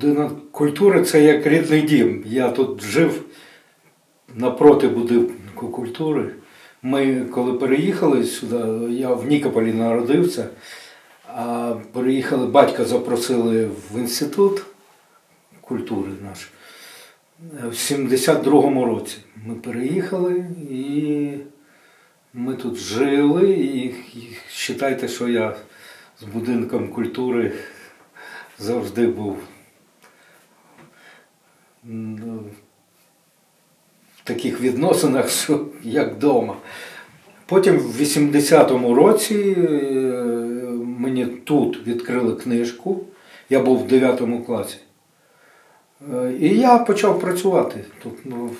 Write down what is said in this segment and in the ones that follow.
Будинок культури це як рідний дім. Я тут жив напроти будинку культури. Ми коли переїхали сюди, я в Нікополі народився, а переїхали, батька запросили в інститут культури наш. В 72-му році ми переїхали і ми тут жили, і, вважайте, що я з будинком культури завжди був в таких відносинах, що як вдома. Потім в 80-му році е, мені тут відкрили книжку, я був в 9 класі. Е, І я почав працювати тут ну,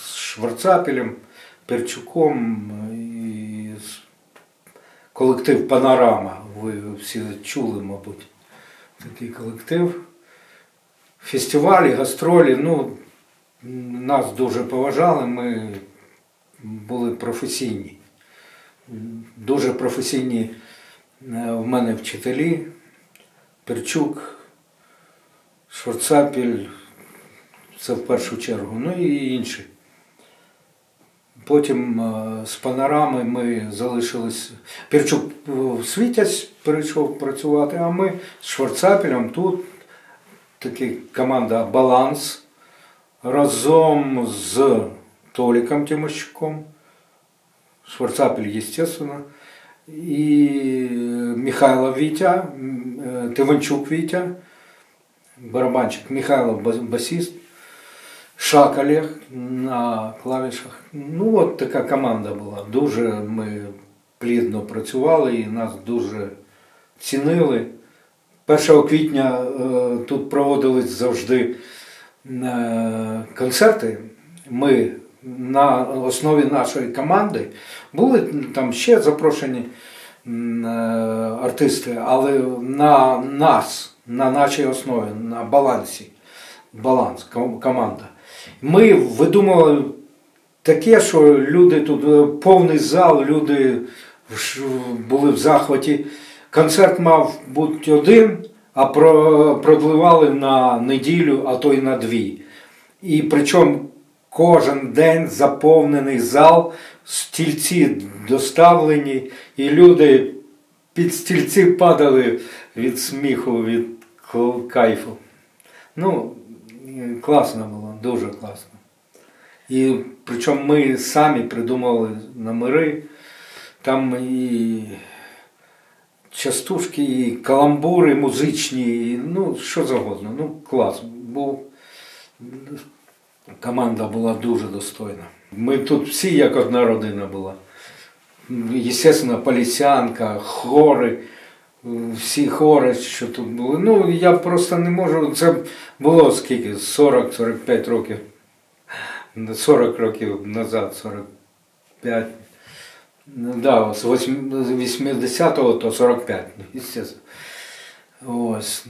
з Шварцапелем, Перчуком е, і з- колектив Панорама. Ви всі чули, мабуть, такий колектив. Фестивалі, гастролі, ну, нас дуже поважали, ми були професійні. Дуже професійні е, в мене вчителі, Перчук, Шварцапіль, це в першу чергу, ну і інші. Потім е, з панорами ми залишились. Перчук в Світязь перейшов працювати, а ми з Шварцапілем тут така команда Баланс разом з Толіком Тимощуком, Шварцапель, естественно, і Михайло Вітя, м, е, Тиванчук Вітя, барабанщик Михайло бас- басист, Шак Олег на клавішах. Ну, от така команда була. Дуже ми плідно працювали і нас дуже цінили. 1 квітня е, тут проводились завжди е, концерти. Ми на основі нашої команди були там ще запрошені е, артисти, але на нас, на нашій основі, на балансі, баланс, ком- команда. Ми видумували таке, що люди тут повний зал, люди були в захваті. Концерт мав бути один, а про- продливали на неділю, а то й на дві. І причому кожен день заповнений зал, стільці доставлені, і люди під стільці падали від сміху, від кайфу. Ну, класно було, дуже класно. І причому ми самі придумали номери, там і частушки, і каламбури музичні, ну, що завгодно. Ну, клас. Був, команда була дуже достойна. Ми тут всі як одна родина була. Естественно, полісянка, хори, всі хори, що тут були. Ну, я просто не можу. Це було скільки? 40-45 років. 40 років назад, 45. Ну, да, з 80-го то 45, ну. Ось.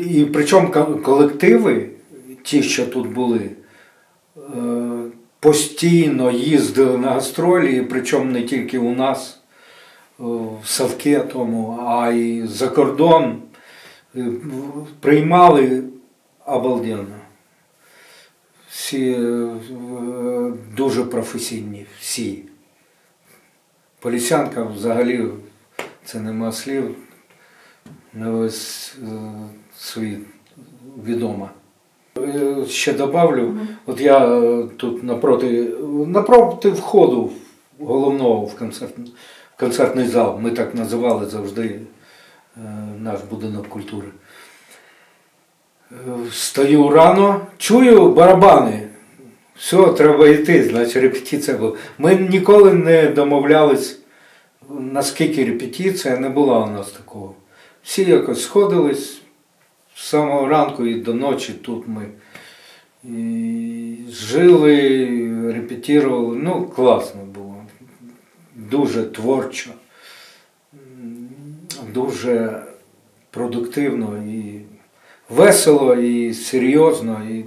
І причому колективи, ті, що тут були, е, постійно їздили на гастролі, причому не тільки у нас, е, в Савке тому, а й за кордон Е, приймали обалденно. Всі е, дуже професійні, всі. Полісянка взагалі це нема слів, на весь е, світ відома. Е, Ще добавлю, от я е, тут напроти, напроти входу головного в, концерт, в концертний зал, ми так називали завжди е, наш будинок культури. Встаю рано, чую барабани. Все, треба йти, значить репетиція була. Ми ніколи не домовлялись, наскільки репетиція, не була у нас такого. Всі якось сходились з самого ранку і до ночі тут ми і жили, репетирували. Ну, класно було. Дуже творчо, дуже продуктивно і весело, і серйозно, і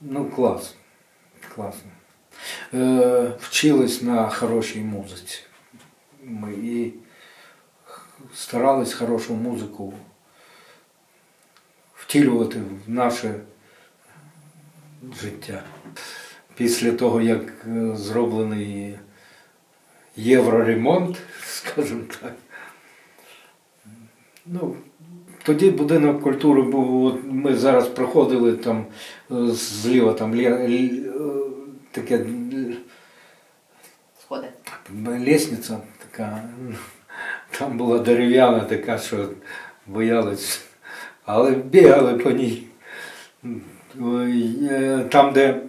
ну, клас. Класно. Е, вчились на хорошій музиці. Ми і старались хорошу музику втілювати в наше життя. Після того, як е, зроблений євроремонт, скажімо так, ну, тоді будинок культури був, ми зараз проходили там е, зліва там е, таке е, Сходи. лестниця така, там була дерев'яна така, що боялись, але бігали по ній. Там, де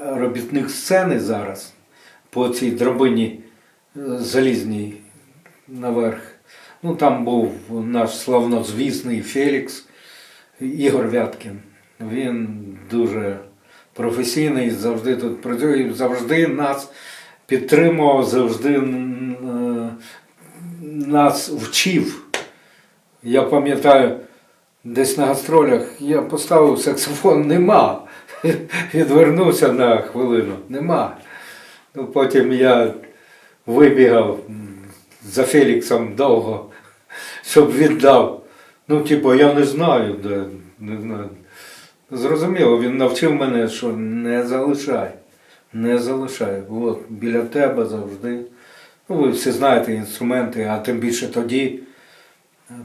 робітник сцени зараз, по цій драбині залізній наверх. Ну, там був наш славнозвісний Фелікс Ігор Вяткін. Він дуже професійний, завжди тут працює, завжди нас підтримував, завжди е, нас вчив. Я пам'ятаю, десь на гастролях я поставив саксофон, нема. Відвернувся на хвилину, нема. Ну, потім я вибігав за Феліксом довго, щоб віддав. Ну, типу, я не знаю, де, не знаю. Зрозуміло, він навчив мене, що не залишай. Не залишай. От, біля тебе завжди. Ну, ви всі знаєте інструменти, а тим більше тоді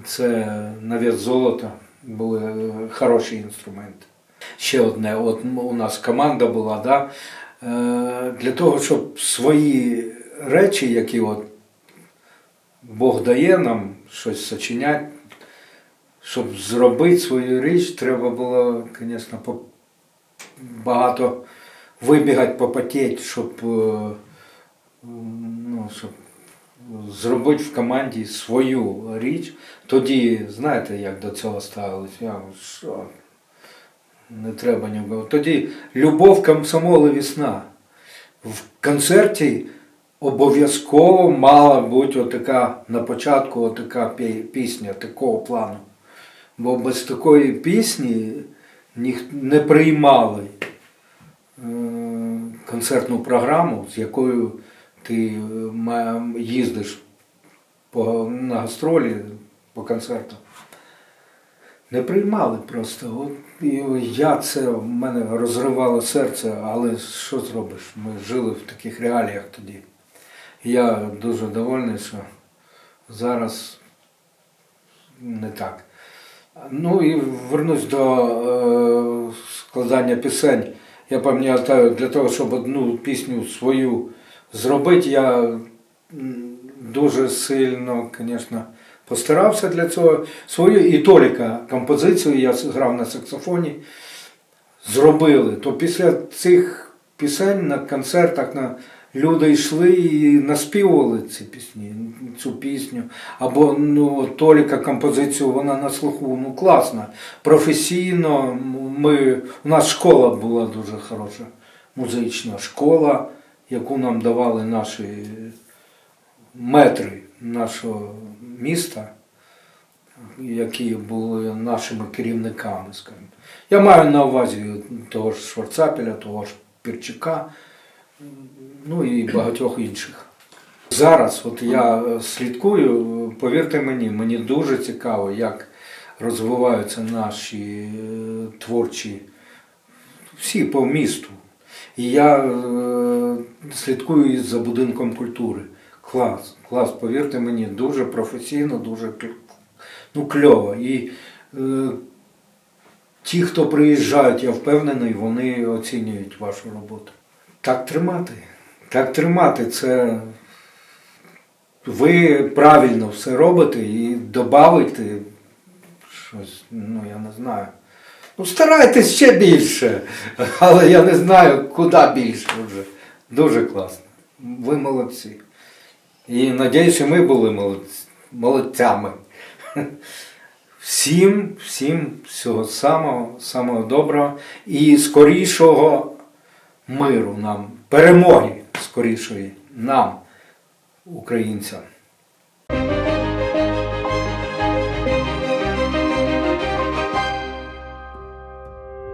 це на вес золота були е, хороші інструменти. Ще одне, от у нас команда була, да? е, для того, щоб свої речі, які от Бог дає нам щось сочиняти, щоб зробити свою річ, треба було, звісно, багато вибігати, попотіти, щоб, е, ну, щоб зробити в команді свою річ. Тоді, знаєте, як до цього ставились? Я, що? Не треба нікого. Тоді любов комсомоли весна. В концерті обов'язково мала бути отака на початку отака пісня такого плану. Бо без такої пісні не приймали е, концертну програму, з якою ти е, їздиш на гастролі по концертам. Не приймали просто. От, і я це в мене розривало серце, але що зробиш? Ми жили в таких реаліях тоді. Я дуже довольний, що зараз не так. Ну і вернусь до е, складання пісень. Я пам'ятаю, для того, щоб одну пісню свою зробити, я дуже сильно, звісно, постарався для цього. Свою і Толіка композицію я грав на саксофоні, зробили. То після цих пісень на концертах на люди йшли і наспівували ці пісні, цю пісню. Або ну, Толіка композицію, вона на слуху ну, класна. Професійно ми, у нас школа була дуже хороша, музична школа, яку нам давали наші метри нашого міста, які були нашими керівниками. Скажімо. Я маю на увазі того ж Шварцапеля, того ж Пірчика, ну і багатьох інших. Зараз от я е, слідкую, повірте мені, мені дуже цікаво, як розвиваються наші е, творчі всі по місту. І я е, слідкую за будинком культури. Клас, клас, повірте мені, дуже професійно, дуже ну, кльово. І е, ті, хто приїжджають, я впевнений, вони оцінюють вашу роботу. Так тримати. Так тримати. Це ви правильно все робите і додати щось, ну я не знаю. Ну, старайтесь ще більше, але я не знаю, куди більше вже. Дуже класно. Ви молодці. І надіюсь, що ми були молодцями. Всім, всім всього самого, самого доброго і скорішого миру нам, перемоги скорішої нам, українцям.